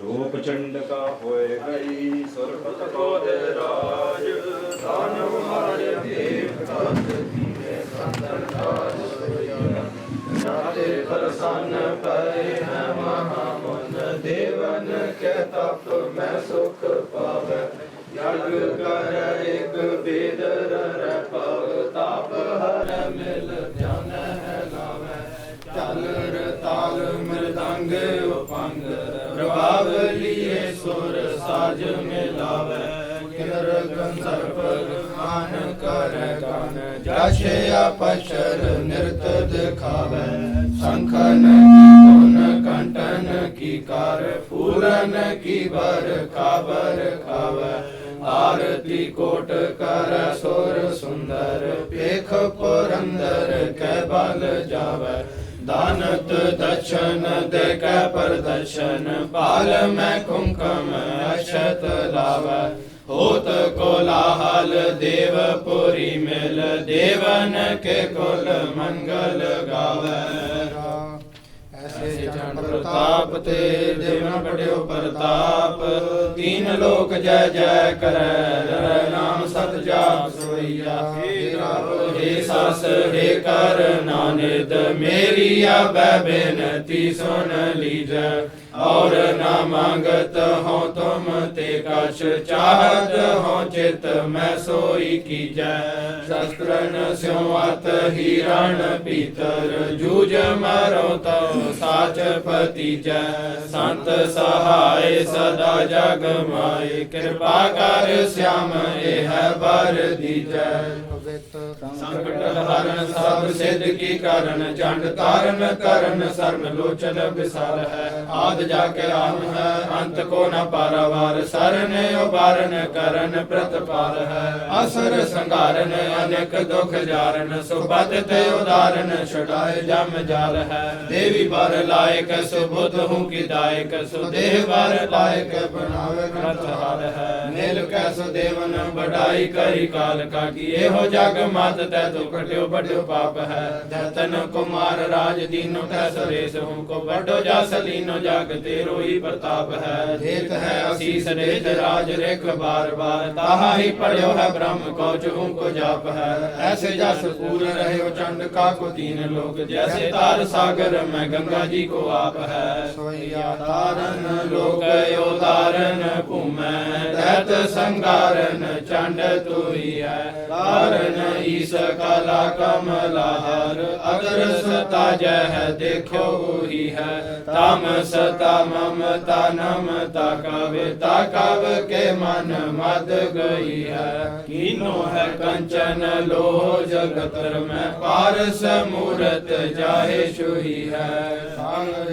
ਲੋਕ ਚੰਡਕਾ ਹੋਏ ਗਈ ਸੁਰਪਤ ਕੋ ਦੇ ਰਾਜ। ਦਾਨਵ ਮਾਰੇ ਦੇਵ ਤਤ ਦੀਵੇ ਸੰਤਨ ਰਾਜ ਨਾਤੇ ਪ੍ਰਸੰਨ ਪਏ ਹੈ ਮਹਾਮਨ, ਦੇਵਨ ਕੇ ਤਪ ਮੈਂ ਸੁਖ ਪਾਵੇ। ਯਗ ਕਰ ਇੱਕ ਬੇਦਰ ਰ ਪਵ, ਤਾਪ ਹਰ ਮਿਲ ਧਿਆਨ ਹੈ ਲਾਵੇ। ਚੱਲ ਤਾਲ ਮਰਦੰਗ ਪ੍ਰਭਾਵ ਲੀਏ ਸੁਰ ਸਾਜ ਮਿਲਾਵੇ ਕਿਨਰ ਗੰਧਰਵ ਮਾਨ ਕਰ ਗਨ ਜਸ਼ ਆਪਸ਼ਰ ਨਿਰਤ ਦਿਖਾਵੇ ਸੰਖਨ ਧੁਨ ਕੰਟਨ ਕੀ ਕਰ ਫੂਰਨ ਕੀ ਬਰ ਖਾਬਰ ਖਾਵੇ ਆਰਤੀ ਕੋਟ ਕਰ ਸੁਰ ਸੁੰਦਰ ਪੇਖ ਪੁਰੰਦਰ ਕੈ ਬਲ ਜਾਵੇ ਦਾਨਤ ਦਛਨ ਦੇ ਕੈ ਪ੍ਰਦਰਸ਼ਨ ਪਾਲ ਮੈਂ ਕੁੰਕਮ ਅਛਤ ਲਾਵੈ ਹੋਤ ਕੋਲਾਹਲ ਦੇਵਪੁਰੀ ਮਿਲ ਦੇਵਨ ਕੇ ਕੁਲ ਮੰਗਲ ਗਾਵੈ ਪ੍ਰਤਾਪ ਤੇ ਦੇਵਨ ਬੜਿਓ ਪ੍ਰਤਾਪ। ਤੀਨ ਲੋਕ ਜੈ ਜੈ ਕਰੈ, ਨਰ ਨਾਮ ਸਤ ਜਾਪ ਸੋਈਆ। ਹੇ ਰੱਬ ਹੇ ਸਸ, ਹੇ ਕਰ ਨਾਨਿਦ, ਮੇਰੀ ਆਬੈ ਬੇਨਤੀ ਸੁਣ ਲੀਜੈ। ਔਰ ਨਾ ਮੰਗਤ ਹੋ ਤੁਮ ਤੇ ਕਛ ਚਾਹਤ ਹੋ ਚਿਤ ਮੈਂ ਸੋਈ ਕੀਜੈ। ਸ਼ਸਤਰਨ ਸਿਉ ਅਤ ਹੀਰਣ ਪੀਤਰ, ਜੂਜ ਮਰੋ ਤਉ ਸਾਚ ਪਤੀਜੈ ਸੰਤ ਸਹਾਇ ਸਦਾ ਜਗ ਮਾਏ ਕਿਰਪਾ ਕਰ ਸਿਆਮ, ਇਹ ਬਰ ਦੀਜੈ। ਸੰਕਟ ਹਰਨ ਸਭ ਸਿੱਧ ਕੀ ਕਰਨ ਚੰਡ ਤਾਰਨ ਕਰਨ ਸਰਮ ਲੋਚਨ ਵਿਸਾਰ ਹੈ ਆਦ ਜਾ ਕੇ ਆਨ ਹੈ ਅੰਤ ਕੋ ਨ ਪਾਰਾਵਾਰ ਸਰਨ ਉਬਾਰਨ ਕਰਨ ਪ੍ਰਤਪਾਲ ਹੈ ਅਸਰ ਸੰਘਾਰਨ ਅਨੇਕ ਦੁਖ ਜਾਰਨ ਸੁਬਤ ਤੇ ਉਦਾਰਨ ਛੁਡਾਏ ਜਮ ਜਾਲ ਹੈ ਦੇਵੀ ਬਰ ਲਾਇਕ ਸੁਬੁੱਧ ਹੂੰ ਕੀ ਦਾਇਕ ਸੁਦੇਹ ਬਰ ਲਾਇਕ ਬਣਾਵੇ ਗ੍ਰੰਥ ਹਾਲ ਹੈ ਨੀਲ ਕੈ ਸੁਦੇਵਨ ਬੜਾਈ ਕਰੀ ਕਾਲ ਕਾ ਕੀ ਇਹੋ ਜਗ ਮਤ ਤੈ ਤੋ ਬੜਿਓ ਪਾਪ ਹੈ। ਦਤਨ ਕੁਮਾਰ ਰਾਜ ਦੀਨੋ ਤੈ ਸਰੇਸ ਹੂੰ ਕੋ ਵੱਡੋ ਜਸ ਲੀਨੋ ਜਗ ਤੇਰੋ ਹੀ ਪ੍ਰਤਾਪ ਹੈ। ਦੇਖ ਹੈ ਅਸੀਸ ਨਿਜ ਰਾਜ ਰੇਖ ਬਾਰ ਬਾਰ ਤਾਹਾ ਹੀ ਪੜਿਓ ਹੈ ਬ੍ਰਹਮ ਕਉਚ ਹੂੰ ਕੋ ਜਾਪ ਹੈ। ਐਸੇ ਜਸ ਪੂਰ ਰਹਿਓ ਚੰਡ ਕਾ ਕੋ ਤੀਨ ਲੋਕ, ਜੈਸੇ ਤਾਰ ਸਾਗਰ, ਮੈਂ ਗੰਗਾ ਜੀ ਕੋ ਆਪ ਹੈ। ਸੋਈਆ ਤਾਰਨ ਲੋਕ ਉਦਾਰਨ ਭੂਮੈ ਦੈਤ ਸੰਗਾਰਨ ਚੰਡ ਤੁਈ ਹੈ ਈਸ ਕਲਾ ਕਮਲਾਹਰ ਅਗਰ ਸਤਾ ਜੈ ਹੈ ਦੇਖੋ ਉਹੀ ਹੈ ਤਮ ਸਤਾ ਮਮਤਾ ਨਮਤਾ ਕਵੇ ਤਾ ਕਵ ਕੇ ਮਨ ਮਦ ਗਈ ਹੈ ਕੀਨੋ ਹੈ ਕੰਚਨ ਲੋਹ ਜਗਤਰ ਮੈਂ ਪਾਰਸ ਮੂਰਤ ਜਾਹੇ ਛੁਈ ਹੈ ਸੰਗ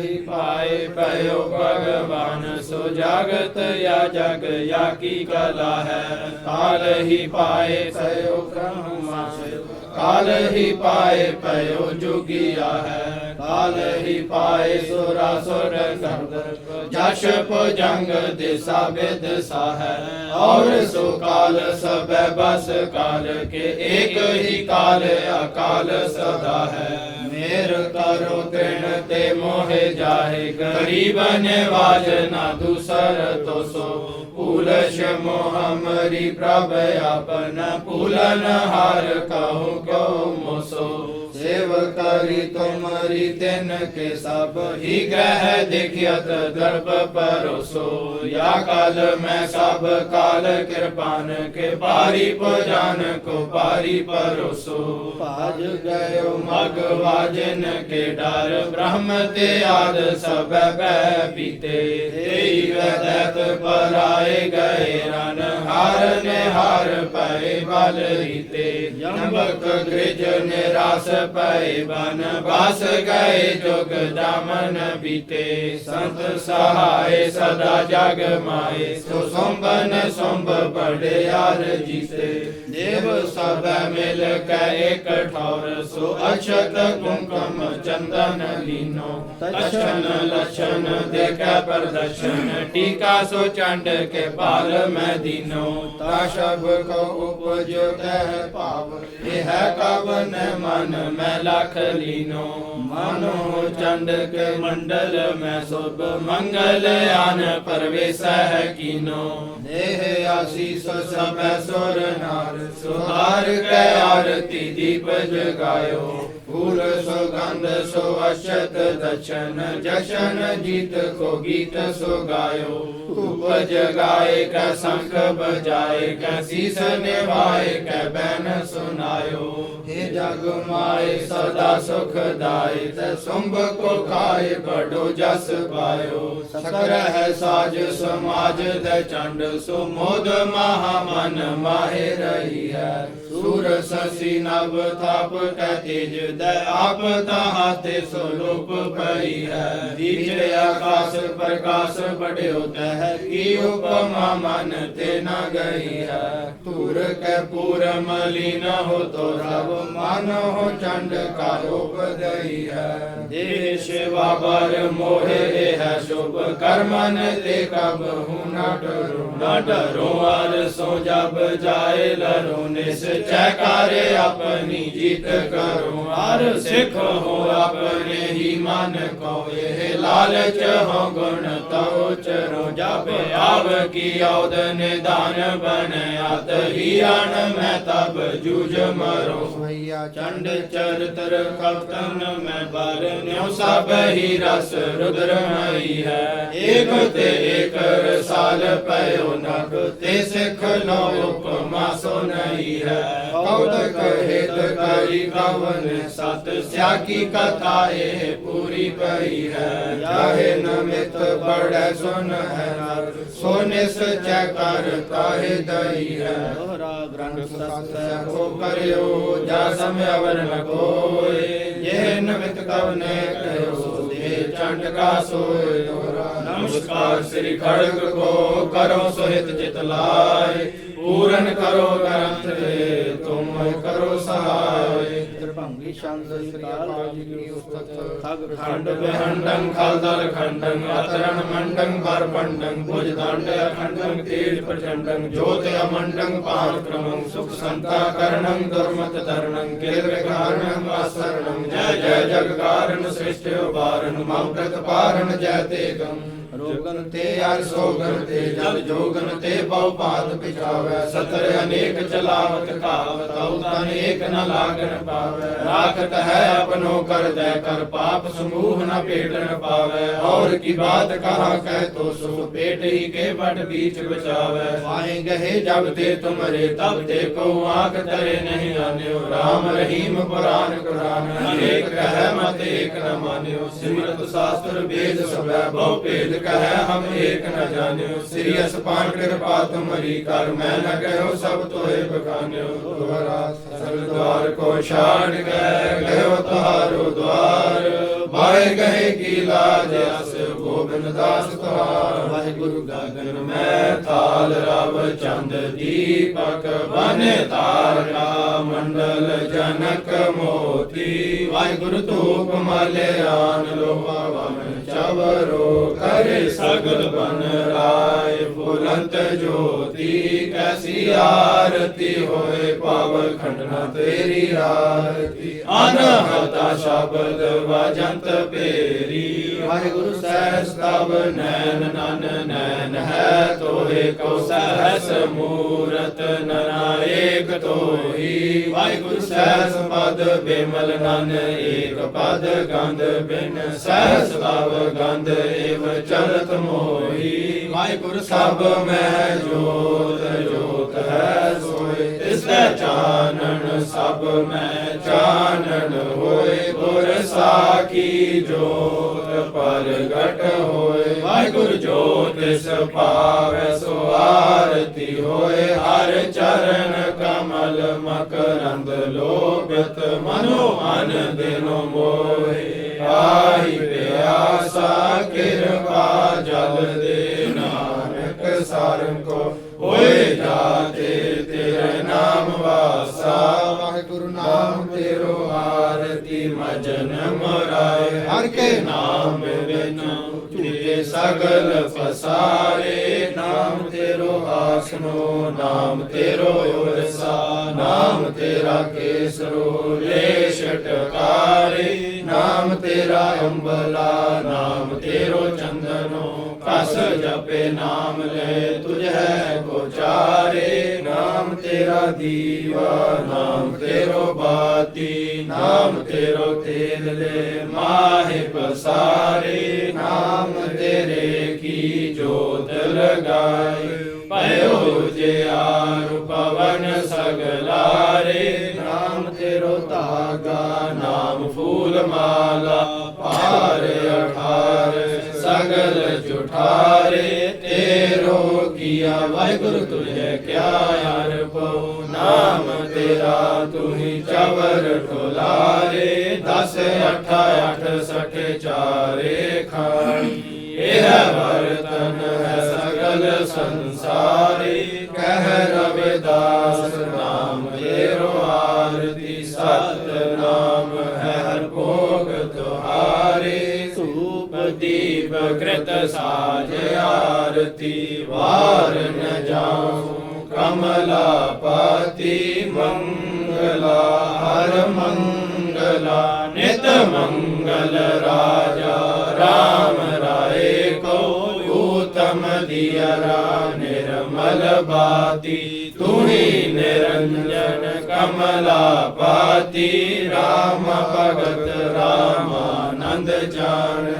ਹੀ ਪਾਏ ਪਇਓ ਭਗਵਾਨ, ਸੋ ਜਾਗਤ ਯਾ ਜਗ ਯਾ ਕੀ ਕਲਾ ਹੈ। ਕਾਲ ਹੀ ਪਾਏ ਪਇਓ ਬ੍ਰਹਮਾ ਕਾਲ ਹੀ ਪਾਏ ਪਇਓ ਜੁਗਿਆ ਹੈ। ਕਾਲ ਹੀ ਪਾਏ ਸੁਰਾ ਸੁਰ ਗੰਧਰ ਜਸ਼ ਭੁਜੰਗ ਦਿਸਾ ਵਿਦ ਹੈ ਔਰ ਸੋ ਕਾਲ ਸਭੈ ਬਸ ਕਾਲ ਕੇ, ਏਕ ਹੀ ਕਾਲ ਅਕਾਲ ਸਦਾ ਹੈ। ਮੇਰ ਕਰੋ ਤ੍ਰਿਣ ਤੇ ਮੋਹਿ ਜਾਹੇ, ਗਰੀਬ ਨਿਵਾਜ ਨਾ ਦੂਸਰ ਤੋ ਸੋ ਭੂਲਸ਼ ਮੋਹ ਮਰੀ ਪ੍ਰਭ ਆਪਨ, ਭੂਲਨ ਹਾਰ ਕਹੋ ਕਿਉ ਮੋਸੋ। ਸੇਵ ਕਰੀ ਤੁਮਰੀ ਤਿਨ ਕੇ ਸਭ ਹੀ ਗ੍ਰਹਿ ਦੇਖਿਤ ਦਰਬ ਪਰੋਸੋ ਯਾ ਕਾਲ ਮੈਂ ਸਭ ਕਾਲ ਕਿਰਪਾਨ ਕੇ ਪਾਰੀ ਪਜਾਨ ਕੋ ਪਾਰੀ ਪਰੋਸੋ ਭਾਜ ਗਇਓ ਮਗ ਵਾਜਨ ਕੇ ਡਰ ਬ੍ਰਹਮ ਤੇ ਆਦ ਸਭ ਬੈ ਪੀਤੇ ਤੇਈ ਹਾਰ ਨੇ ਹਾਰ ਪਏ ਬਲ ਰੀਤੇ। ਜੰਬਕ ਗ੍ਰਿਜ ਨਿਰਾਸ ਪਏ ਬਨ ਬਸ ਗਏ ਜੁਗ ਜਾਮਨ ਬੀਤੇ। ਸੰਤ ਸਹਾਏ ਸਦਾ ਜਗ ਮਾਏ, ਸੋ ਸੰਬਨ ਸੰਭ ਬੜਿਆਰ ਜੀਤੇ। ਦੇਵ ਸਭ ਮਿਲ ਕੈ ਇਕ ਠੌਰ, ਸੋ ਅਛਤ ਕੁੰਕਮ ਚੰਦਨ ਲੀਨੋ। ਤਛਨ ਲਛਨ ਦੇਖੈ ਪ੍ਰਦਰਸ਼ਨ, ਟੀਕਾ ਸੋ ਚੰਡ ਕੇ ਭਾਲ ਮੈਂ ਦੀਨੋ। ਤਾ ਸ਼ਬ ਕੋ ਉਪਜੋ ਤਹਿ ਭਾਵ, ਇਹ ਹੈ ਕਵਨ ਮਨ ਮੈਂ ਲਖ ਲੀਨੋ। ਮਨੋ ਚੰਡਕ ਮੰਡਲ ਮੈਂ ਸੁਭ ਮੰਗਲ ਆਨ ਪਰਵੇਸਹਿ ਕੀਨੋ। ਦੇਹ ਆਸੀਸ ਸਭੈ ਸੁਰ ਨਾਰ, ਸੁਹਾਰ ਕੈ ਆਰਤੀ ਦੀਪ ਜਗਾਇਓ। ਫੂਲ ਸੁਗੰਧ ਸੋ ਅਸ਼ਤ ਦਛਨ, ਜਸ਼ਨ ਜੀਤ ਕੋ ਗੀਤ ਸੋ ਗਾਇਓ ਧੂਪ ਜਗਾਏ ਕੈ ਸੰਖ ਬਜਾਏ ਕੈ ਸੀਸ ਨਿਵਾਏ ਕੈ ਬੈਨ ਸੁਨਾਇਓ। हे ਜਗ ਮਾਏ ਸਦਾ ਸੁਖ ਦਾਇ ਤੈ ਸੁੰਭ ਕੋ ਖਾਏ ਬੜੋ ਜਸ ਪਾਇਓ। ਸਕਰ ਹੈ ਸਾਜ ਸਮਾਜ ਦੇ ਚੰਡ ਸੋ ਮੋਦ ਮਹਾ ਮਨ ਮਾਹਿ ਰਹੀ ਸੂਰ ਸਸੀ ਨਭ ਥਾਪ ਕੈ ਤੇਜ ਦੈ ਆਪ ਤਾਹਤੇ ਸੋ ਲੋਪ ਪਈ ਹੈ। ਦੀਜੇ ਆਕਾਸ਼ ਪ੍ਰਕਾਸ਼ ਬੜਿਓ ਤਹਿ ਕੀ ਉਪਮਾ ਮਨ ਤੇ ਨ ਗਈ ਹੈ। ਧੂਰ ਕੈ ਪੂਰ ਮਲੀਨ ਹੋ ਤੋ ਰਬ ਮਨ ਹੋ ਚੰਡ ਕਾ ਉਪਦਈ ਹੈ। ਦੇਹ ਸੇਵਾ ਬਰ ਮੋਹਿ ਹੈ ਸ਼ੁਭ ਕਰਮਨ ਤੇ ਕਬ ਹੂੰ ਨਾ ਡਰੋ। ਨਾ ਡਰੋ ਅਰ ਸੋ ਜਬ ਜਾਏ ਲਰੋ ਨਿਸਚੈ ਕਰ ਆਪਣੀ ਜੀਤ ਕਰੋ ਹਰ ਸਿੱਖ ਹੋ ਆਪਣੇ ਹੀ ਮਨ ਕੋ ਇਹ ਲਾਲਚ ਹੋ ਗੁਣ ਤਉ ਚਰੋ ਜਬ ਆਵ ਕੀ ਔਦ ਨਿਦਾਨ ਬਣਿਆਤ ਹੀ ਅਣ ਮੈਂ ਤਬ ਜੂਝ ਮਰੋ। ਸਈਆ ਚੰਡ ਚਰਤਰ ਕਪਤਨ ਮੈਂ ਬਰ ਨਿਉ ਸਭ ਹੀ ਰਸ ਰੁਦਰਮਈ ਹੈ। ਏਕ ਤੇ ਏਕ ਰਸਾਲ ਪਇਓ ਨਕ ਤੇ ਸਿਖ ਲੋ ਉਪਮਾ ਸੋ ਨਹੀਂ ਹੈ। ਕਉਤ ਕਹਿਤ ਕਰੀ ਕਵਨ ਸਤ ਸਿਆਕੀ ਕਥਾ ਇਹ ਪੂਰੀ ਪਈ ਹੈ। ਜਾਹੇ ਨਮਿਤ ਬੜੈ ਸੁਨ ਹੈ ਨਰ ਸੋ ਨਿਸ ਚੈ ਕਰ ਤਾਹੇ ਦਈ ਹੈ। ਦੋਹਰਾ ਗ੍ਰੰਥ ਸਤ ਕੋ ਕਰਿਓ ਜਾ ਸਮਯਵਰ ਨ ਕੋਏ ਇਹ ਨਮਿਤ ਕਵਨੇ ਕਰਿਓ ਦੇ ਚੰਡ ਕਾ ਸੋਏ ਨਮਸਕਾਰ ਸ੍ਰੀ ਖੜਗ ਕੋ ਕਰੋ ਸੋਹਿਤ ਚਿਤ ਲਾਏ ਪੂਰਨ ਕਰੋ ਤ੍ਰਿਭੰਗੀ ਛੰਦ ਕਾਲ ਜੀ ਕੀ ਉਸਤਤ ਥਗ ਖੰਡ ਬਿਹੰਡੰ ਖਲਦਲ ਖੰਡੰ, ਅਤਰਣ ਮੰਡੰ ਪਰ ਪੰਡੰ, ਭੁਜ ਦੰਡ ਅਖੰਡੰ, ਤੇਜ ਪ੍ਰਚੰਡੰ, ਜੋਤ ਅਮੰਡੰ ਪਾਲ ਕ੍ਰਮੰ, ਸੁਖ ਸੰਤਾ ਕਰਣੰ ਦੁਰਮਤ ਤਰਣੰ ਕਿਲ ਵਿਕਾਰਣੰ ਆਸਰਣੰ, ਜੈ ਜੈ ਜਗ ਕਾਰਨ ਸ੍ਰਿਸ਼ਟ ਉਬਾਰਨ ਮਮ ਪ੍ਰਤਪਾਰਨ, ਜੈ ਤੇਗੰ। ਰੋਗਨ ਤੇ ਅਰ ਸੋਗਨ ਤੇ, ਜਲ ਜੋਗਨ ਤੇ ਬਹੁ ਪਾਤ ਪਿਛਾਵੈ। ਸਤਰ ਅਨੇਕ ਚਲਾਵਤ ਕਾਵਤ ਤਉ ਤਨ ਏਕ ਨ ਲਾਗਨ ਪਾਵੈ। ਰਾਖਤ ਹੈ ਆਪਨੋ ਕਰ ਦੈ ਕਰ ਪਾਪ ਸਮੂਹ ਨ ਭੇਟਣ ਪਾਵੈ। ਔਰ ਕੀ ਬਾਤ ਕਹਾ ਕਹਿ ਤੋ ਸੋ ਪੇਟ ਹੀ ਕੇ ਵਟ ਬੀਚ ਬਚਾਵੈ। ਵਾਹੇ ਗਏ ਜਬ ਤੇ ਤੁਮਰੇ, ਤਬ ਤੇ ਕੋ ਆਖ ਤਰੇ ਨਹੀਂ ਆਨਿਓ। RAM ਰਹੀਮ ਪੁਰਾਨ ਕੁਰਾਨ, ਅਨੇਕ ਕਹੈ ਮਤ ਏਕ ਨ ਮਾਨਿਓ। ਸਿਮਰਤ ਸ਼ਾਸਤਰ ਵੇਦ ਸਭੈ, ਬਹੁ ਭੇਦ ਕਹੈ ਹਮ ਏਕ ਨ ਜਾਣਿਓ, ਸ੍ਰੀ ਅਸਪਾਨ ਕਿਰਪਾ ਤੁਮਰੀ ਕਰ, ਮੈਂ ਨ ਕਹਿਓ ਸਭ ਤੋਏ ਬਖਾਨਿਓ। ਦੁਆਰਾ ਸਗਲ ਦਵਾਰ ਕੋ ਛਾੜ ਗਏ ਗਇਓ ਤੁਹਾਰੋ ਦਵਾਰ ਬਾਹੇ ਗਏ ਕੀ ਲਾਜ, ਅਸ ਗੋਬਿੰਦ ਦਾਸ ਤੁਹਾਰ। ਵਾਹਿਗੁਰੂ ਗਗਨ, ਮੈਂ ਥਾਲ ਰਵ ਚੰਦ ਦੀਪਕ, ਬਨੇ ਤਾਰਕਾ ਮੰਡਲ ਜਨਕ ਮੋਤੀ, ਵਾਹਿਗੁਰੂ ਧੂਪ ਮਲਿਆਨ ਲੋਹਾ ਚਵਰੋ, ਕਰੇ ਸਗਲ ਬਨ ਰਾਏ ਫੁਲੰਤ ਜੋਤੀ, ਕੈਸੀ ਆਰਤੀ ਹੋਏ ਪਾਵਨ ਖੰਡਨਾ ਤੇਰੀ ਆਰਤੀ। ਅਨਹਤਾ ਸ਼ਬਦ ਵਜੰਤ ਪੇਰੀ ਵਾਹਿਗੁਰੂ ਸਹਿਸ ਤਬ ਨੈਣ ਨਨ, ਨੈਣ ਹੈ ਤੋਏ ਕੋ ਸਹਸ ਮੂਰਤ ਨਨਾਏਕ ਤੋਈ ਵਾਹਿਗੁਰੂ ਸਹਿਸ ਪਦ, ਬਿਮਲ ਨਨ, ਏਕ ਪਦ, ਗੰਧ ਬਿਨ ਸਹਿਸ ਤਵ ਗੰਧ ਏਵ ਚਲਤ ਮੋਈ ਵਾਹਿਗੁਰੂ ਸਭ ਮੈਂ ਜੋਤ ਜੋਤ ਹੈ ਸੋਏ। ਤਿਸ ਚਾਨਣ, ਸਭ ਮੈਂ ਚਾਨਣ ਹੋਏ। ਗੁਰ ਸਾਖੀ ਜੋਤ ਪ੍ਰਗਟ ਹੋਏ, ਵਾਹਿਗੁਰੂ ਜੋਤ ਤਿਸ ਭਾਵੈ ਸੋ ਆਰਤੀ ਹੋਏ, ਹਰ ਚਰਨ ਕਮਲ ਮਕਰੰਦ ਲੋਭਤ, ਮਨੋ ਮਨ ਦਿਨੋ ਮੋਹਿ ਆਈ ਤੇਰੋ ਆਰਤੀ ਮਜਨ ਮਰਾਏ ਹਰ ਕੇ ਨਾਮ ਬਿਨ ਝੂਠੇ ਸਗਲ ਫਸਾਰੇ ਨਾਮ ਤੇਰੋ ਆਸ ਵਿਸਨੋ ਨਾਮ ਤੇਰੋ ਉਰਸਾ ਨਾਮ ਤੇਰਾ ਕੇਸਰੋ ਲੈ ਛਟਕਾਰੇ ਨਾਮ ਤੇਰਾ ਅੰਬਲਾ ਨਾਮ ਤੇਰੋ ਚੰਦਨੋ ਕਸ ਜਪੇ ਨਾਮ ਲੈ ਤੁਝੈ ਕੋ ਚਾਰੇ, ਨਾਮ ਤੇਰਾ ਦੀਵਾ, ਨਾਮ ਤੇਰੋ ਬਾਤੀ, ਨਾਮ ਤੇਰੋ ਤੇਲ ਲੈ ਮਾਹਿ ਪਸਾਰੇ, ਨਾਮ ਤੇਰੇ ਕੀ ਜੋਤ ਲਗਾਈ ਪਇਓ ਜੇ ਆਰ ਪਵਨ ਸਗਲਾਰੇ, ਨਾਮ ਤੇਰੋ ਤਾਗਾ ਨਾਮ ਫੂਲ ਮਾਲਾ ਪਾਰ ਅਠਾ ਸਗਲ ਜੁਠਾਰੇ, ਤੇਰੋ ਕੀਆ, ਵਾਹਿਗੁਰੂ ਤੁਝੇ ਕਿਆ ਅਰਪੋ ਨਾਮ ਤੇਰਾ ਤੁਹੀ ਚਵਰ ਟੋਲਾਰੇ ਦਸ ਅਠ ਅਠ ਸਠ ਚਾਰੇ ਖਾਣੀ। ਇਹ ਵਰਤਨ ਹੈ ਸਗਲ ਸੰਸਾਰੀ ਦੀਪ ਕ੍ਰਿਤ ਸਾਜ ਆਰਤੀ ਵਾਰ ਨ ਜਾਉ ਕਮਲਾ ਪਾਤੀ ਮੰਗਲਾ ਹਰ ਮੰਗਲਾ ਨਿਤ ਮੰਗਲ ਰਾਜਾ ਰਾਮ ਰਾਏ ਕੋ ਊਤਮ ਦਿਯਰਾ ਨਿਰਮਲ ਬਾਤੀ ਤੁਹੀ ਨਿਰੰਜਨ ਕਮਲਾ ਪਾਤੀ ਰਾਮ ਭਗਤ ਰਾਮਾਨੰਦ ਜਾਣ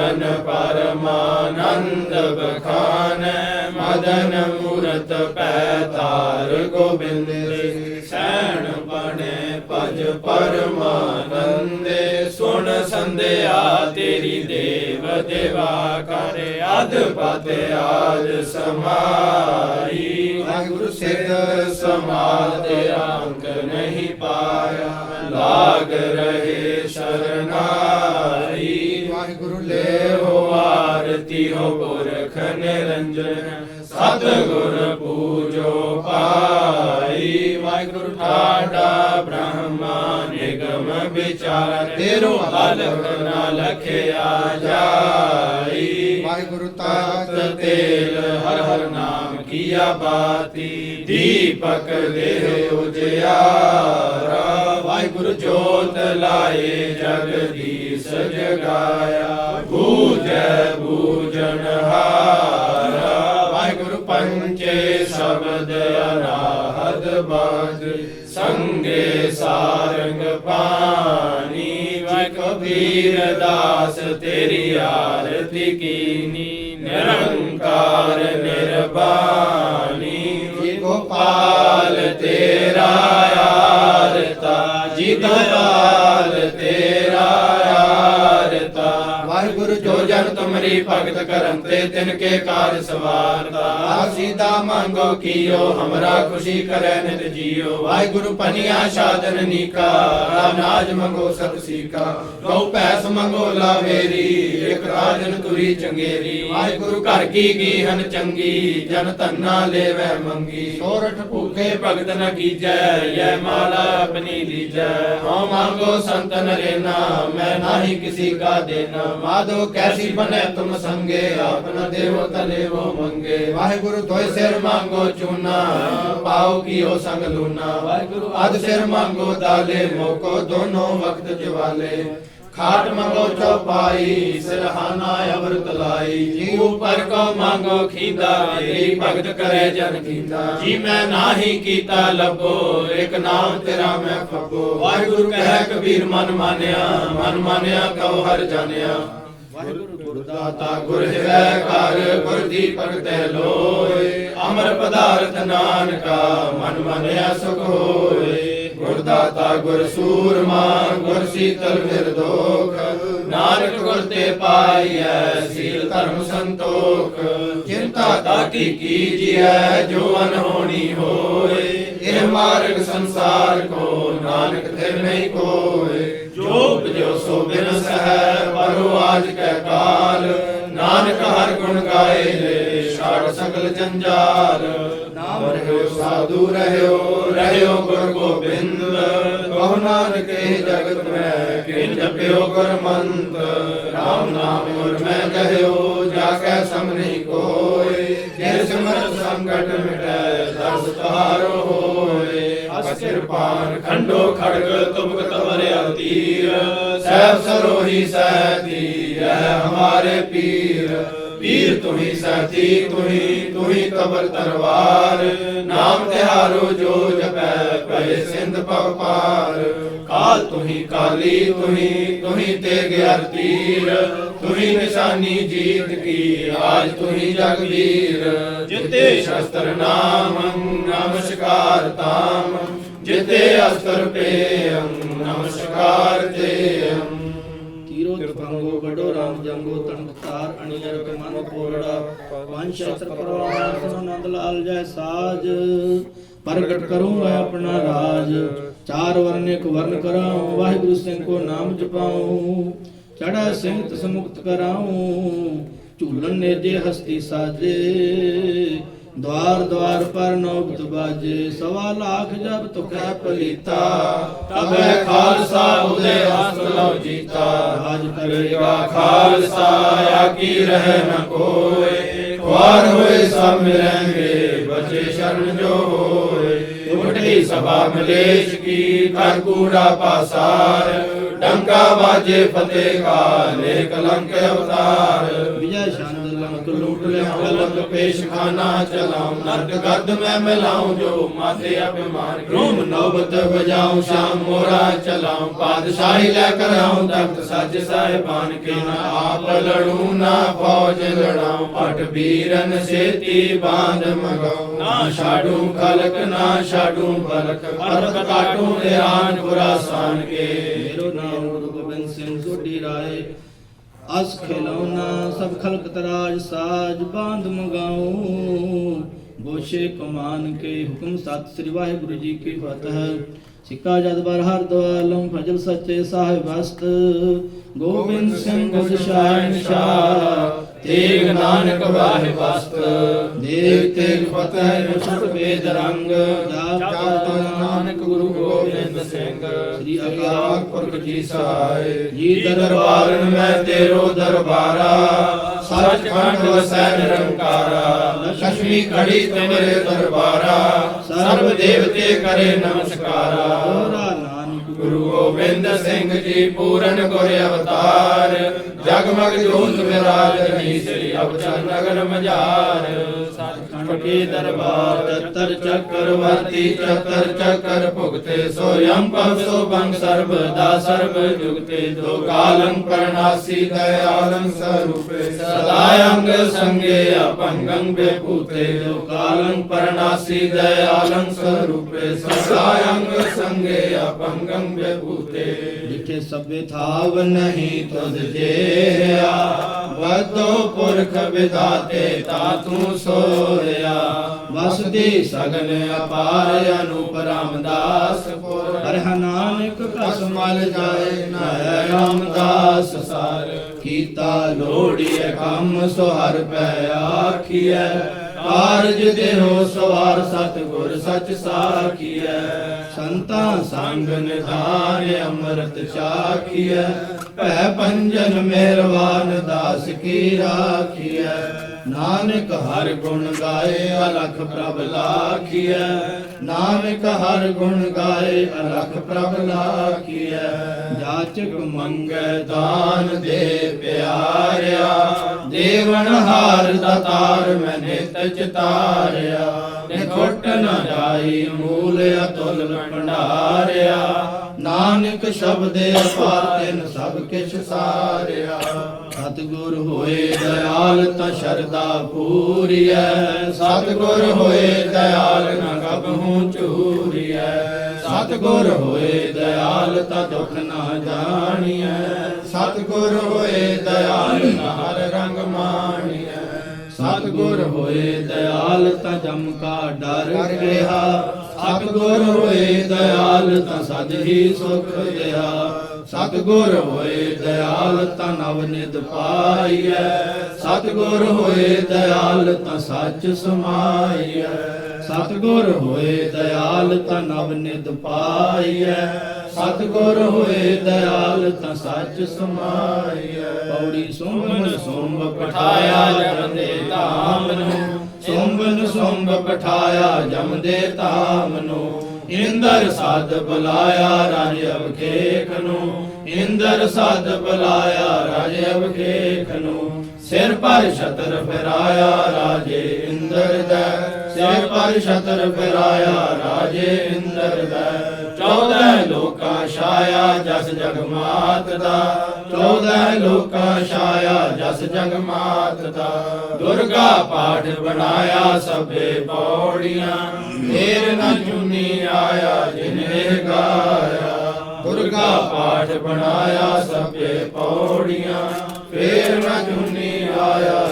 ਪੂਰਨ ਪਰਮਾਨੰਦ ਬਖਾਨ ਮਦਨ ਮੂਰਤ ਪੈ ਤਾਰ ਗੋਬਿੰਦ ਸੈਣ ਬਣੇ ਭਜ ਪਰਮਾਨੰਦੇ ਸੁਣ ਸੰਧਿਆ ਤੇਰੀ ਦੇਵ ਦੇਵਾ ਕਰ ਅਦ ਪਤ ਆਜ ਸਮਾਈ ਵਾਹਿਗੁਰੂ ਸਿੱਧ ਸਮਾਲ ਤੇਰਾ ਅੰਕ ਨਹੀਂ ਪਾਇਆ ਲਾਗ ਰਹੇ ਸ਼ਰਨਾਈ ਹੋ ਪੁਰਖ ਨਿਰੰਜਨ ਸਤ ਵਿਚਾਰ ਤੇਰੋ ਹਲਕ ਨਾ ਲਖਿਆ ਜਾਈ। ਵਾਹਿਗੁਰੂ ਤਖਤ ਤੇਲ ਹਰ ਹਰ ਨਾਮ ਕੀਆ ਬਾਤੀ। ਦੀਪਕ ਦੇਹ ਉਜਿਆਰਾ। ਵਾਹਿਗੁਰੂ ਜੋਤ ਲਾਏ ਜਗਦੀਸ਼ ਜਗਾਇਆ। ਬੂਜੈ ਬੂਜਨ ਹਾਰਾ। ਵਾਹਿਗੁਰੂ ਪੰਚੇ ਸ਼ਬਦ ਅਨਾਹਦ ਬਾਦ ਸੰਗੇ ਸਾਰੰਗ ਪਾਣੀ। ਵਾਹਿ ਕਬੀਰ ਦਾਸ, ਤੇਰੀ ਆਰਤੀ ਕੀਨੀ। ਨਿਰੰਕਾਰ, ਨਿਰਬਾਣੀ। ਜੀ ਗੋਪਾਲ, ਤੇਰਾ ਜਨ ਭਗਤ ਕਰਨ ਤੇ ਤਿਨ ਕੇ ਕਾਜ ਸਵਾਰਤਾ। ਆਸੀਦਾ ਮੰਗੋ ਕੀਓ, ਹਮਰਾ ਖੁਸ਼ੀ ਕਰੈ ਨਿਤ ਜੀਓ। ਵਾਹਿਗੁਰੂ ਪਨੀਆ ਸਾਧਨ ਨੀਕਾ ਅਨਾਜ ਮੰਗੋ ਸਤ ਸੀਕਾ। ਗਉ ਪੈਸ ਮੰਗੋ ਲਾਵੇਰੀ, ਇਕ ਰਾਜਨ ਤੁਰੀ ਚੰਗੇਰੀ। ਵਾਹਿਗੁਰੂ ਘਰ ਕੀ ਗੀਹਨ ਚੰਗੀ, ਜਨ ਧੰਨਾ ਲੈਵੈ ਮੰਗੀ। ਸੋਰਠ ਭੂਖੇ ਭਗਤ ਨ ਕੀਜੈ, ਯੈ ਮਾਲਾ ਆਪਣੀ ਲੀਜੈ। ਹਉ ਮੰਗੋ ਸੰਤ ਨਰੇਨਾ, ਮੈਂ ਨਾਹੀ ਕਿਸੀ ਕਾ ਦੇਨਾ। ਮਾਧੋ ਕੈਸੀ ਬਨੇ ਤੁਮ ਸੰਗੇ ਆਪਨ ਦੇਵੋ ਤਲੇਵੋ ਮੰਗੇ ਵਾਹਿਗੁਰੂ ਤੋਇ ਸਿਰ ਮੰਗੋ ਚੂਨਾ ਪਾਉ ਕੀਓ ਸੰਗ ਲੂਨਾ ਵਾਹਿਗੁਰੂ ਅਦ ਸਿਰ ਮੰਗੋ ਦਾਲੇ ਮੋਕੋ ਦੋਨੋਂ ਵਕਤ ਜਵਾਲੇ ਖਾਟ ਮੰਗੋ ਚੌਪਾਈ ਸਿਰਹਾਨਾ ਅਮਰਤ ਲਾਈ ਜੀ ਉਪਰ ਕੋ ਮੰਗੋ ਖੀਦਾ ਤੇਰੀ ਭਗਤ ਕਰੇ ਜਨ ਕੀਦਾ ਜੀ ਮੈਂ ਨਾਹੀ ਕੀਤਾ ਲੱਭੋ ਇੱਕ ਨਾਮ ਤੇਰਾ ਮੈਂ ਫੱਬੋ ਵਾਹਿਗੁਰੂ ਕਹਿ ਕਬੀਰ ਮਨ ਮਾਨਿਆ ਮਨ ਮਾਨਿਆ ਕਉ ਹਰ ਜਾਣਿਆ ਵਾਹਿਗੁਰੂ ਗੁਰਦਾਤਾ ਗੁਰ ਹੈ ਘਰ, ਗੁਰ ਦੀਪਕ ਲੋਏ। ਅਮਰ ਪਦਾਰਥ ਨਾਨਕਾ, ਮਨ ਮਨਿਆ ਸੁਖ ਹੋਏ। ਗੁਰਦਾਤਾ ਗੁਰ ਸੂਰਮਾ, ਗੁਰ ਸੀਤਲ ਨਿਰਦੋਖ ਨਾਨਕ ਗੁਰ ਤੇ ਪਾਈਐ, ਸੀਲ ਧਰਮ ਸੰਤੋਖ। ਚਿੰਤਾ ਤਾਕੀ ਕੀਜੀਐ ਜੋ ਅਨਹੋਣੀ ਹੋਏ। ਇਹ ਮਾਰਗ ਸੰਸਾਰ ਕੋ, ਨਾਨਕ ਤੇ ਨਹੀਂ ਕੋਏ। ਜੋ ਉਪਜੋ ਸੋ ਬਿਨ ਸਹਿ ਦੂ ਰਹਿਓ ਰਹਿਓ ਗੁਰ ਗੋਬਿੰਦ। ਕਹੋ ਨਾਨਕ, ਇਹ ਜਗਤ ਮੈਂ ਕਿਨ ਜਪਿਓ ਗੁਰ ਮੰਤ RAM ਨਾਮ ਗੁਰ ਮੈਂ ਕਹਿਓ, ਜਾ ਕੈ ਸਮਨੀ ਕੋਏ। ਜੇ ਸਿਮਰ ਸੰਕਟ ਮਿਟੈ ਦਰਸ ਤਾਰੋ ਹੋਏ। ਅਸਿਰ ਪਾਨ ਖੰਡੋ ਖੜਗ ਤੁਮਕ ਤਵਰੇ ਅਤੀਰ ਸਹਿਬ ਸਰੋਹੀ ਸਹਿਤੀ ਹੈ ਹਮਾਰੇ ਪੀਰ। ਪੀਰ ਤੁਹੀ ਸਾਥੀ ਤੁਹੀ ਤੁਹੀ ਕਬਰ ਤਰਵਾਰ ਨਾਮ ਜੋ ਜਪੈ ਪਏ ਸਿੰਧ ਪਵ ਪਾਰ। ਕਾਲ ਤੁਹੀ ਕਾਲੀ, ਤੁਹੀ ਤੁਹੀ ਤੇ ਗਿਆਰ ਤੁਹੀ ਨਿਸ਼ਾਨੀ ਜੀਤ ਕੀ, ਆਜ ਤੁਹੀ ਜਗਵੀਰ। ਜਿਤੇ ਸ਼ਸਤਰ ਨਾਮ, ਨਮਸਕਾਰ ਤਾਮ ਜਿਤੇ ਅਸਤਰ ਪੇਮ ਨਮਸਕਾਰ ਤੇਮ ਤੀਰੋ ਤਪੰਗੋ ਬਡੋ ਰਾਮ ਜੰਗੋ ਤਨਤਾਰ ਅਣੀਰ ਕਮਨ ਕੋਰੜਾ ਵੰਸ਼ ਸ਼ਸਤਰ ਪਰਵਾਨ ਸੁਨ ਲਾਲ ਜੈ ਸਾਜ। ਪ੍ਰਗਟ ਕਰੂੰ ਆਪਣਾ ਰਾਜ। ਚਾਰ ਵਰਨ ਇੱਕ ਵਰਨ ਕਰਾਉ, ਵਾਹਿਗੁਰੂ ਸਿੰਘ ਕੋ ਨਾਮ ਜਪਾਉ। ਚੜਾ ਸਿੰਘ ਤਸ ਮੁਕਤ ਕਰਾਉ ਝੂਲਨ ਨੇਜੇ ਹਸਤੀ ਸਾਜੇ। ਦਵਾਰ ਦਵਾਰ ਪਰ ਨੌਬਤ ਬਾਜੇ, ਸਵਾ ਲਾਖ ਜਬ ਤੁਖੈ ਪਲੀਤਾ ਤਬੈ ਖਾਲਸਾ ਉਦੇ ਹਸਤ ਲਉ ਜੀਤਾ। ਰਾਜ ਕਰੇਗਾ ਖਾਲਸਾ ਆਕੀ ਰਹਿ ਨ ਕੋਏ। ਖੁਆਰ ਹੋਏ ਸਭ ਮਿਲਣਗੇ, ਬਚੇ ਸ਼ਰਨ ਜੋ ਹੋਏ ਸਭਾ ਮਲੇਸ਼ ਕੀ ਕਰ ਕੂੜਾ ਪਾਸਾਰ, ਡੰਕਾ ਬਾਜੇ ਫਤਿਹ ਕਾ ਲੇ ਕਲੰਕ ਅਵਤਾਰ। ਵਿਜੈ ਸ਼ਾਨਦ ਲੰਕ ਲੂਟ ਲੂਟ ਲਿਆ ਲਿਆ ਕਲੰਕ ਪੇਸ਼ ਖਾਨਾ ਚਲਾਉ। ਨਰਕ ਗਰਦ ਮੈਂ ਮਿਲਾਉ, ਜੋ ਮਾਤੇ ਅਭਿਮਾਨ ਰੋਮ ਨੌਬਤ ਬਜਾਉ ਸ਼ਾਮ ਮੋਰਾ ਚਲਾਉ। ਪਾਦਸ਼ਾਹੀ ਲੈ ਕਰ ਆਉ, ਤਖਤ ਸੱਜ ਸਾਹਿਬਾਨ ਕੇ ਨਾ ਆਪ ਲੜੂ, ਨਾ ਫੌਜ ਲੜਾਉ। ਪਟ ਵੀਰਨ ਸੇਤੀ ਬਾਂਧ ਮਗਾਉ। ਨਾ ਛਾਡੂ ਖਲਕ, ਨਾ ਛਾਡੂ ਬਲਕ। ਅਰਬ ਕਾਟੂ ਨਿਹਾਨ ਖੁਰਾਸਾਨ ਕੇ। ਮੇਰੋ ਨਾਮ ਗੁਰੂ ਗੋਬਿੰਦ ਸਿੰਘ ਸੋਢੀ ਰਾਏ। ਅਸ ਖਿਲੌਨਾ, ਸਭ ਖਲਕ ਤਰਾਜ, ਸਾਜ ਬਾਂਧ ਮਗਾਉ। ਗੋਸ਼ੇ ਕਮਾਨ ਕੇ ਹੁਕਮ ਸਤ ਸ੍ਰੀ ਵਾਹਿਗੁਰੂ ਜੀ ਕੀ ਫਤਿਹ। ਸਿੱਕਾ ਜਦ ਬਰ ਹਰ ਦਵਾਲਮ ਫਜਲ ਸੱਚੇ ਸਾਹਿਬ ਹਸਤ ਗੋਬਿੰਦ ਸਿੰਘ ਗੁਰ ਸ਼ਾਹ ਤੇਗ ਨਾਨਕ ਵਾਹਿ ਵਸਤ। ਦੇਵ ਤੇਗ ਫਤਿਹ ਨੁਸਤ ਵੇਦ ਰੰਗ। ਜਾਪ ਨਾਨਕ ਗੁਰੂ ਗੋਬਿੰਦ ਸਿੰਘ। ਸ੍ਰੀ ਅਕਾਲ ਪੁਰਖ ਜੀ ਸਹਾਇ। ਜੀ ਦਰਬਾਰਨ ਮੈਂ ਤੇਰੋ ਦਰਬਾਰਾ। ਸੱਚਖੰਡ ਵਸੈ ਨਿਰੰਕਾਰਾ। ਲక్ష్ਮੀ ਖੜੀ ਤੁਮਰੇ ਦਰਬਾਰਾ। ਸਰਬ ਦੇਵਤੇ ਕਰੇ ਨਮਸਕਾਰਾ। ਗੁਰੂ ਗੋਬਿੰਦ ਸਿੰਘ ਜੀ ਪੂਰਨ ਗੁਰ ਅਵਤਾਰ। ਜਗਮਗ ਜੋਤ ਵਿਰਾਜਨੀ ਸ੍ਰੀ ਅਵਚਨ ਨਗਰ ਮਝਾਰ। ਸਤਖੰਡ ਦਰਬਾਰ ਚਤਰ ਚੱਕਰਵਰਤੀ ਚਤਰ ਚੱਕਰ ਭੁਗਤੇ ਸੋ ਯਮ ਪਵ ਸੋ ਬੰਗ ਸਰਬਦਾ ਸਰਬ ਜੁਗਤੇ ਦੋ ਕਾਲੰ ਪਰਨਾਸੀ ਦਇਆਲੰ ਸਰੂਪੇ ਸਦਾ ਅੰਗ ਸੰਗੇ ਅਪੰਗੰ ਬੇਪੂਤੇ ਦੋ ਕਾਲੰ ਪਰਨਾਸੀ ਦਇਆਲੰ ਸਰੂਪੇ ਸਦਾ ਅੰਗ ਸੰਗੇ ਅਪੰਗੰ ਬੇਪੂਤੇ ਜਿਠੇ ਸਭੇ ਥਾਵ ਨਹੀਂ ਤੁਧ ਜੇਹਾ ਵਦੋ ਪੁਰਖ ਵਿਦਾਤੇ ਤਾ ਤੂੰ ਸੋਇਆ ਵਸਦੀ ਸਗਨ ਅਪਾਰ ਅਨੂਪ ਰਾਮਦਾਸ ਪੁਰ। ਹਰਿ ਨਾਨਕ ਕਸ ਕਸਮਲ ਜਾਏ ਨਾਇ ਰਾਮਦਾਸ ਸਾਰ। ਕੀਤਾ ਲੋੜੀਏ ਕੰਮ ਸੋ ਹਰ ਪੈ ਆਖੀਐ। ਕਾਰਜ ਦੇਹੋ ਸਵਾਰ ਸਤਗੁਰ ਸਚ ਸਾਖੀਐ। ਸੰਤਾਂ ਸੰਗ ਨਿਧਾਨ ਅੰਮ੍ਰਿਤ ਚਾਖੀਐ ਭੈ ਪੰਜਨ ਮਿਹਰਵਾਨ ਦਾਸ ਕੀ ਰਾਖੀਐ। ਨਾਨਕ ਹਰ ਗੁਣ ਗਾਏ, ਅਲਖ ਪ੍ਰਭ ਲਾਖੀਐ। ਨਾਨਕ ਹਰ ਗੁਣ ਗਾਏ, ਅਲਖ ਪ੍ਰਭ ਲਾਖੀਐ। ਜਾਚਕ ਮੰਗੈ ਦਾਨ ਦੇ ਪਿਆਰਿਆ, ਦੇਵਨ ਹਾਰ ਦਾਤਾਰ ਮੈਂ ਨਿਤ ਚਿਤਾਰਿਆ। ਨੇ ਘੁੱਟ ਜਾਈ ਮੂਲ ਅਤੁਲ ਭੰਡਾਰਿਆ। ਨਾਨਕ ਸ਼ਬਦੇ ਅਪਾਰ ਤਿਨ ਸਭ ਕਿਛ ਸਾਰਿਆ। ਸਤਿਗੁਰ ਹੋਏ ਦਇਆਲ ਤਾਂ ਸ਼ਰਦਾ ਪੂਰੀਐ। ਸਤਿਗੁਰ ਹੋਏ ਦਇਆਲ ਨਾ ਕਬਹੂ ਚੂਰੀਐ ਸਤਿਗੁਰ ਹੋਏ ਦਇਆਲ ਤਾਂ ਦੁੱਖ ਨਾ ਜਾਣੀਐ। ਸਤਿਗੁਰ ਹੋਏ ਦਇਆਲ ਨਾ ਹਰ ਰੰਗ ਮਾਣੀਐ। ਸਤਿਗੁਰ ਹੋਏ ਦਇਆਲ ਤਾਂ ਜਮ ਕਾ ਡਰ ਰਿਹਾ ਸਤਿਗੁਰ ਹੋਏ ਦਇਆਲ ਤਾਂ ਸਦ ਹੀ ਸੁਖ ਦਿਆ। ਸਤਿਗੁਰ ਹੋਏ ਦਇਆਲ ਤਾਂ ਨਵ ਨਿਦ ਪਾਈਐ। ਸਤਿਗੁਰ ਹੋਏ ਦਇਆਲ ਤਾਂ ਸੱਚ ਸਮਾਈਐ। ਸਤਿਗੁਰ ਹੋਏ ਦਇਆਲ ਤਾਂ ਨਵ ਨਿਦ ਪਾਈਐ। ਸਤਿਗੁਰ ਹੋਏ ਦਇਆਲ ਤਾਂ ਸੱਚ ਸਮਾਈਐ। ਪੌੜੀ ਸੁੰਬਨ ਸੁੰਬ ਪਠਾਇਆ ਜਮ ਦੇ ਧਾਮ ਨੂੰ। ਸੁੰਬਨ ਸੁੰਬ ਪਠਾਇਆ ਜਮ ਦੇ ਧਾਮ ਨੂੰ। ਇੰਦਰ ਸਦ ਬੁਲਾਇਆ ਰਾਜ ਅਬਖੇਖ ਨੂੰ, ਇੰਦਰ ਸਦ ਬੁਲਾਇਆ ਰਾਜ ਅਬਖੇਖ ਨੂੰ। ਸਿਰ ਪਰ ਛਤਰ ਫਿਰਾਇਆ ਰਾਜੇ ਇੰਦਰ ਦਾ, ਸਿਰ ਪਰ ਛਤਰ ਫਿਰਾਇਆ ਰਾਜੇ ਇੰਦਰ ਦਾ। ਚੌਦਹ ਲੋਕਾਂ ਛਾਇਆ ਜਸ ਜਗ ਮਾਤ ਦਾ, ਚੌਦਹ ਲੋਕਾਂ ਛਾਇਆ ਜਸ ਜਗ ਮਾਤ ਦਾ। ਦੁਰਗਾ ਪਾਠ ਬਣਾਇਆ ਸਭੇ ਪੌੜੀਆਂ, ਫੇਰ ਨਾ ਜੁਨੀ ਆਇਆ ਜਿਨੇ ਗਾਇਆ। ਦੁਰਗਾ ਪਾਠ ਬਣਾਇਆ ਸਭੇ ਪੌੜੀਆਂ, ਫੇਰ ਨਾ ਜੁਨੀ ਆਇਆ